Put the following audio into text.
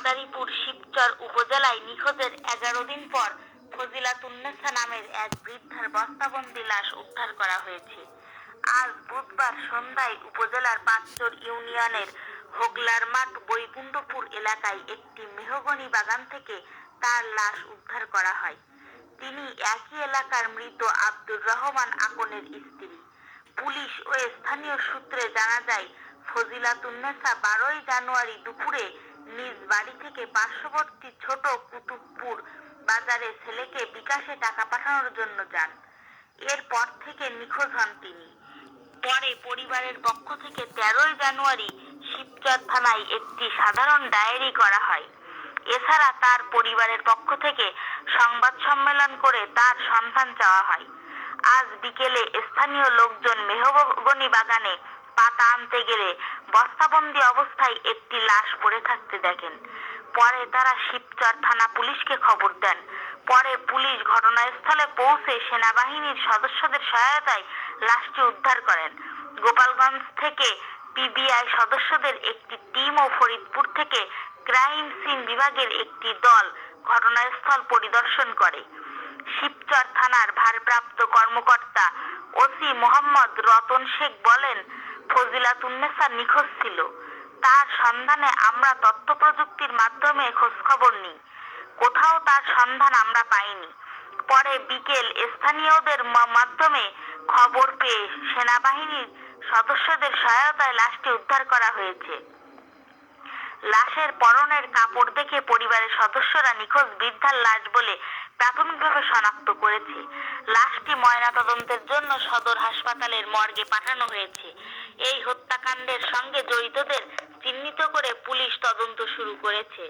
মাদারীপুর শিবচর উপজেলায় নিখোঁজের এগারো দিন পর ফজিলাতুন্নেসা নামের এক বৃদ্ধার বস্তাবন্দি লাশ উদ্ধার করা হয়েছে। আজ বুধবার সন্ধ্যায় উপজেলার পাঁচচর ইউনিয়নের হোগলার মাঠ বৈকুণ্ঠপুর এলাকায় একটি মেহগনি বাগান থেকে তার লাশ উদ্ধার করা হয়। তিনি একই এলাকার মৃত আব্দুর রহমান আকনের স্ত্রী। পুলিশ ও স্থানীয় সূত্রে জানা যায় ফজিলাতুন্নেসা বারোই জানুয়ারি দুপুরে নিজ বাড়ি থেকে পার্শ্ববর্তী ছোট কুতুবপুর বাজারে ছেলেকে বিকাশে টাকা পাঠানোর জন্য যান। এরপর থেকে নিখোঁজ হন তিনি। পরে পরিবারের পক্ষ থেকে তেরোই জানুয়ারি শিবচর থানায় একটি সাধারণ ডায়েরি করা হয়। এছাড়া তার পরিবারের পক্ষ থেকে সংবাদ সম্মেলন করে তার সন্ধান চাওয়া হয়। আজ বিকেলে স্থানীয় লোকজন মেহগনি বাগানে পাতা আনতে গেলে বস্তাবন্দি অবস্থায় একটি লাশ পড়ে থাকতে দেখেন। পরে তারা শিবচর থানা পুলিশকে খবর দেন। পরে পুলিশ ঘটনাস্থলে পৌঁছে সেনাবাহিনীর সদস্যদের সহায়তায় লাশটি উদ্ধার করেন। গোপালগঞ্জ থেকে পিবিআই সদস্যদের একটি টিম ও ফরিদপুর থেকে ক্রাইম সিন বিভাগের একটি দল ঘটনাস্থল পরিদর্শন করে। শিবচর থানার ভারপ্রাপ্ত কর্মকর্তা ওসি মোহাম্মদ রতন শেখ বলেন ফজিলাতুন্নেসা নিখোঁজ ছিল। তার সন্ধানে আমরা তথ্য প্রযুক্তির মাধ্যমে খোঁজখবর নিই। কোথাও তার সন্ধান আমরা পাইনি। পরে বিকেল স্থানীয়দের মাধ্যমে খবর পেয়ে সেনাবাহিনীর সদস্যদের সহায়তায় লাশটি উদ্ধার করা হয়েছে। লাশের পরনের কাপড় দেখে পরিবারের সদস্যরা নিখোঁজ বৃদ্ধার লাশ বলে প্রাথমিকভাবে শনাক্ত করেছে। লাশটি ময়নাতদন্তের জন্য সদর হাসপাতালের মর্গে পাঠানো হয়েছে। এই হত্যাকাণ্ডের সঙ্গে জড়িতদের চিহ্নিত করে পুলিশ তদন্ত শুরু করেছে।